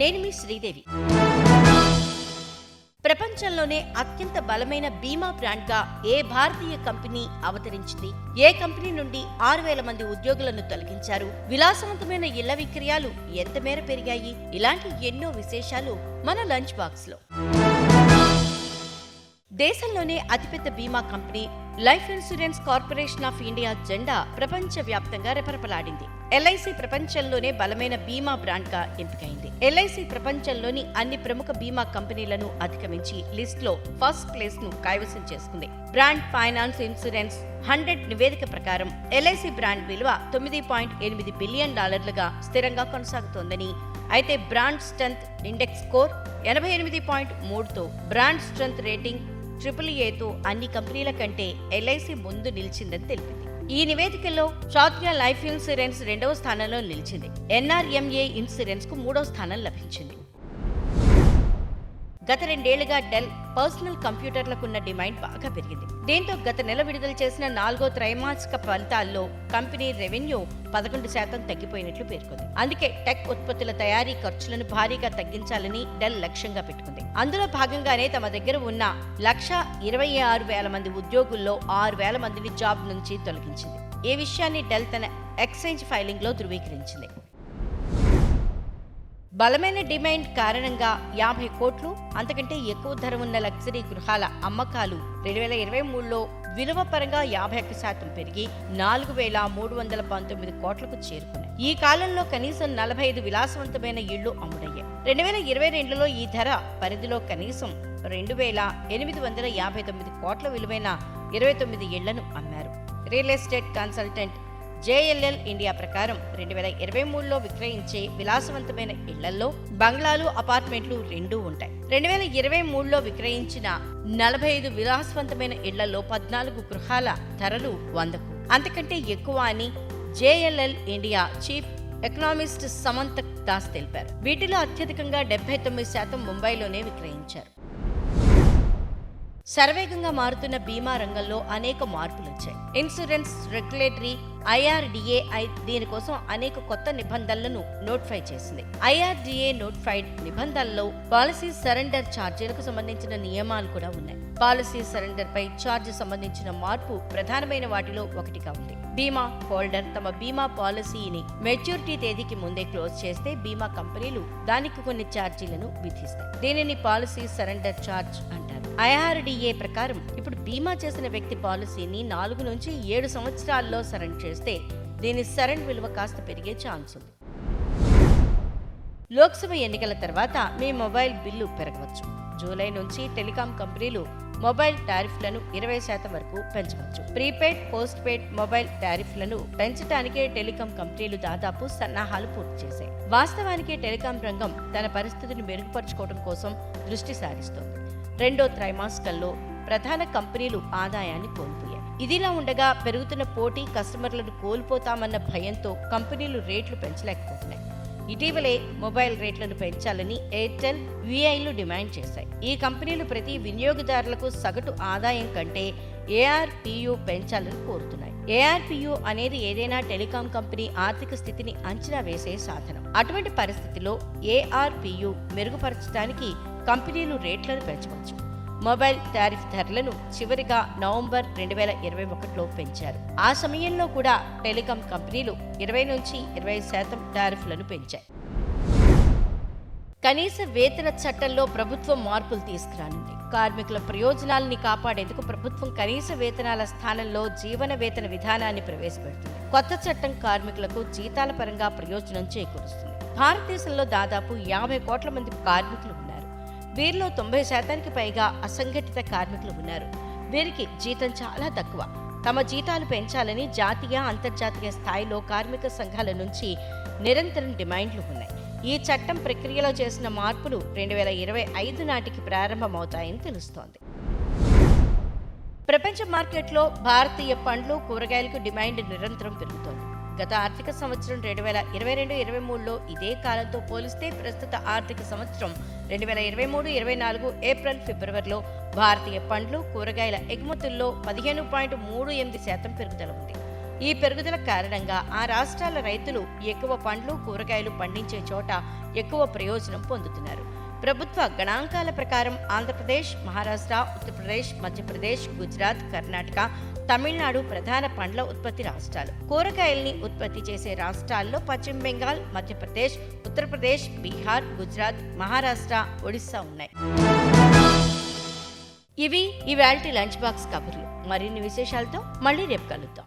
నేను మీ శ్రీదేవి. ప్రపంచంలోనే అత్యంత బలమైన బీమా బ్రాండ్గా ఏ భారతీయ కంపెనీ అవతరించింది? ఏ కంపెనీ నుండి ఆరు వేల మంది ఉద్యోగులను తొలగించారు? విలాసవంతమైన ఇళ్ళ విక్రయాలు ఎంత మేర పెరిగాయి? ఇలాంటి ఎన్నో విశేషాలు మన లంచ్ బాక్స్లో దేశంలోనే అతిపెద్ద బీమా company life insurance corporation of India జెండా ప్రపంచ వ్యాప్తంగా రెపరెపలాడింది ఎల్ఐసి ప్రపంచంలోనే బలమైన బీమా బ్రాండ్గా ఎంపికైంది ఎల్ఐసి ప్రపంచంలోని అన్ని ప్రముఖ బీమా కంపెనీలను అధిగమించి లిస్ట్లో ఫస్ట్ ప్లేస్ను కైవసం చేసుకుంది. బ్రాండ్ ఫైనాన్స్ ఇన్సూరెన్స్ హండ్రెడ్ నివేదిక ప్రకారం ఎల్ఐసి బ్రాండ్ విలువ తొమ్మిది పాయింట్ ఎనిమిది బిలియన్ డాలర్లుగా స్థిరంగా కొనసాగుతోందని అయితే బ్రాండ్ స్ట్రెంత్ ఇండెక్స్ స్కోర్ ఎనభై ఎనిమిది పాయింట్ మూడుతో బ్రాండ్ స్ట్రెంత్ రేటింగ్ ట్రిపుల్ ఏతో అన్ని కంపెనీల కంటే ఎల్ఐసి ముందు నిలిచిందని తెలిపింది. ఈ నివేదికలో షాత్రియా లైఫ్ ఇన్సూరెన్స్ రెండవ స్థానంలో నిలిచింది. ఎన్ఆర్ఎంఏ ఇన్సూరెన్స్కు మూడవ స్థానం లభించింది. గత రెండేళ్ళుగా డెల్ పర్సనల్ కంప్యూటర్లకున్న డిమాండ్ బాగా పెరిగింది. దీంతో గత నెల విడుదల చేసిన నాలుగో త్రైమాసిక ఫలితాల్లో కంపెనీ రెవెన్యూ పదకొండు శాతం తగ్గిపోయినట్లు పేర్కొంది. అందుకే టెక్ ఉత్పత్తుల తయారీ ఖర్చులను భారీగా తగ్గించాలని డెల్ లక్ష్యంగా పెట్టుకుంది. అందులో భాగంగానే తమ దగ్గర ఉన్న లక్ష ఇరవై ఆరు వేల మంది ఉద్యోగుల్లో ఆరు వేల మందిని జాబ్ నుంచి తొలగించింది. ఈ విషయాన్ని డెల్ తన ఎక్స్చేంజ్ ఫైలింగ్లో ధృవీకరించింది. బలమైన డిమాండ్ కారణంగా యాభై కోట్లు అంతకంటే ఎక్కువ ధర ఉన్న లగ్జరీ గృహాల అమ్మకాలు రెండు వేల ఇరవై మూడులో విలువ పరంగా యాభై ఒక్క శాతం పెరిగి నాలుగు వేల మూడు వందల పంతొమ్మిది కోట్లకు చేరుకున్నాయి. ఈ కాలంలో కనీసం నలభై ఐదు విలాసవంతమైన ఇళ్ళు అమ్ముడయ్యాయి. రెండు వేల ఇరవై రెండులో ఈ ధర పరిధిలో కనీసం రెండు వేల ఎనిమిది వందల యాభై తొమ్మిది కోట్ల విలువైన ఇరవై తొమ్మిది ఇళ్ళను అమ్మారు. Real estate consultant JLL India ప్రకారం రెండు వేల ఇరవై మూడులో విక్రయించే విలాసవంతమైన ఇళ్ళలో బంగ్లాలు అపార్ట్మెంట్లు రెండూ ఉంటాయి. రెండు వేల ఇరవై మూడులో విక్రయించిన నలభై ఐదు విలాసవంతమైన ఇళ్ళలో పద్నాలుగు గృహాల ధరలు వందకు. అంతకంటే ఎక్కువ అని JLL India chief economist Samanta Das తెలిపారు. వీటిలో అత్యధికంగా డెబ్బై తొమ్మిది శాతం ముంబైలోనే విక్రయించారు. శరవేగంగా మారుతున్న బీమా రంగంలో అనేక మార్పులు వచ్చాయి ఇన్సూరెన్స్ రెగ్యులేటరీ ఐఆర్డిఏ దీనికోసం అనేక కొత్త నిబంధనలను నోటిఫై చేసింది. ఐఆర్డిఏ నోటిఫైడ్ నిబంధనల్లో పాలసీ సరెండర్ ఛార్జీలకు సంబంధించిన నియమాలు కూడా ఉన్నాయి. పాలసీ సరెండర్ పై ఛార్జ్ సంబంధించిన మార్పు ప్రధానమైన వాటిలో ఒకటిగా ఉంది. బీమా హోల్డర్ తమ బీమా పాలసీని మెచ్యూరిటీ తేదీకి ముందే క్లోజ్ చేస్తే బీమా కంపెనీలు దానికి కొన్ని ఛార్జీలను విధిస్తాయి. దీనిని పాలసీ సరెండర్ ఛార్జ్ అంటారు. ఐఆర్డిఏ ప్రకారం ఇప్పుడు బీమా చేసిన వ్యక్తి పాలసీని నాలుగు నుంచి ఏడు సంవత్సరాల్లో సరెండర్ చేస్తే దీని సరెండ్ విలువ కాస్త పెరిగే ఛాన్స్ ఉంది. లోక్సభ ఎన్నికల తర్వాత మీ మొబైల్ బిల్లు పెరగవచ్చు. జూలై నుంచి టెలికాం కంపెనీలు మొబైల్ టారిఫ్లను ఇరవై శాతం వరకు పెంచవచ్చు. ప్రీపెయిడ్ పోస్ట్ పెయిడ్ మొబైల్ టారిఫ్లను పెంచడానికే టెలికాం కంపెనీలు దాదాపు సన్నాహాలు పూర్తి చేశాయి. వాస్తవానికి టెలికాం రంగం తన పరిస్థితిని మెరుగుపరుచుకోవడం కోసం దృష్టి సారిస్తోంది. రెండో త్రైమాసికంలో ప్రధాన కంపెనీలు ఆదాయాన్ని కోల్పోయాయి. ఇదిలా ఉండగా పెరుగుతున్న పోటీ కస్టమర్లను కోల్పోతామన్న భయంతో కంపెనీలు రేట్లు పెంచలేకపోతున్నాయి. ఇటీవలే మొబైల్ రేట్లను పెంచాలని ఎయిర్టెల్ విఐలు డిమాండ్ చేశాయి. ఈ కంపెనీలు ప్రతి వినియోగదారులకు సగటు ఆదాయం కంటే ఏఆర్పియు పెంచాలని కోరుతున్నాయి. ఏఆర్పియు అనేది ఏదైనా టెలికాం కంపెనీ ఆర్థిక స్థితిని అంచనా వేసే సాధనం. అటువంటి పరిస్థితిలో ఏఆర్పియు మెరుగుపరచడానికి కంపెనీలు రేట్లను పెంచవచ్చు. మొబైల్ టారిఫ్ ధరలను చివరిగా నవంబర్ రెండు వేల ఇరవై ఒకటిలో పెంచారు. ఆ సమయంలో కూడా టెలికాం కంపెనీలు ఇరవై నుంచి ఇరవై శాతం టారిఫ్లను పెంచాయి. కనీస వేతన చట్టంలో ప్రభుత్వం మార్పులు తీసుకురానుంది. కార్మికుల ప్రయోజనాలని కాపాడేందుకు ప్రభుత్వం కనీస వేతనాల స్థానంలో జీవన వేతన విధానాన్ని ప్రవేశపెడుతుంది. కొత్త చట్టం కార్మికులకు జీతాల పరంగా ప్రయోజనం చేకూరుస్తుంది. భారతదేశంలో దాదాపు యాభై కోట్ల మంది కార్మికులు వీరిలో తొంభై శాతానికి పైగా అసంఘటిత కార్మికులు ఉన్నారు. వీరికి జీతం చాలా తక్కువ. తమ జీతాలు పెంచాలని జాతీయ అంతర్జాతీయ స్థాయిలో కార్మిక సంఘాల నుంచి నిరంతరం డిమాండ్లు ఉన్నాయి. ఈ చట్టం ప్రక్రియలో చేసిన మార్పులు రెండు వేల ఇరవై ఐదు నాటికి ప్రారంభమవుతాయని తెలుస్తోంది. ప్రపంచ మార్కెట్లో భారతీయ పండ్లు కూరగాయలకు డిమాండ్ నిరంతరం పెరుగుతోంది. గత ఆర్థిక సంవత్సరం రెండు వేల ఇరవై రెండు ఇరవై మూడులో ఇదే కాలంతో పోలిస్తే ప్రస్తుత ఆర్థిక సంవత్సరం రెండు వేల ఇరవై మూడు ఇరవై నాలుగు ఏప్రిల్ ఫిబ్రవరిలో భారతీయ పండ్లు కూరగాయల ఎగుమతుల్లో పదిహేను పాయింట్ మూడు ఎనిమిది శాతం పెరుగుదల ఉంది. ఈ పెరుగుదల కారణంగా ఆ రాష్ట్రాల రైతులు ఎక్కువ పండ్లు కూరగాయలు పండించే చోట ఎక్కువ ప్రయోజనం పొందుతున్నారు. ప్రభుత్వ గణాంకాల ప్రకారం ఆంధ్రప్రదేశ్ మహారాష్ట్ర ఉత్తరప్రదేశ్ మధ్యప్రదేశ్ గుజరాత్ కర్ణాటక తమిళనాడు ప్రధాన పండ్ల ఉత్పత్తి రాష్ట్రాలు. కూరగాయల్ని ఉత్పత్తి చేసే రాష్ట్రాల్లో పశ్చిమ బెంగాల్ మధ్యప్రదేశ్ ఉత్తరప్రదేశ్ బీహార్ గుజరాత్ మహారాష్ట్ర ఒడిస్సా ఉన్నాయి. ఇవి ఇవాల్టి లంచ్ బాక్స్ కబుర్లు. మరిన్ని విశేషాలతో మళ్ళీ రేపు కలుద్దాం.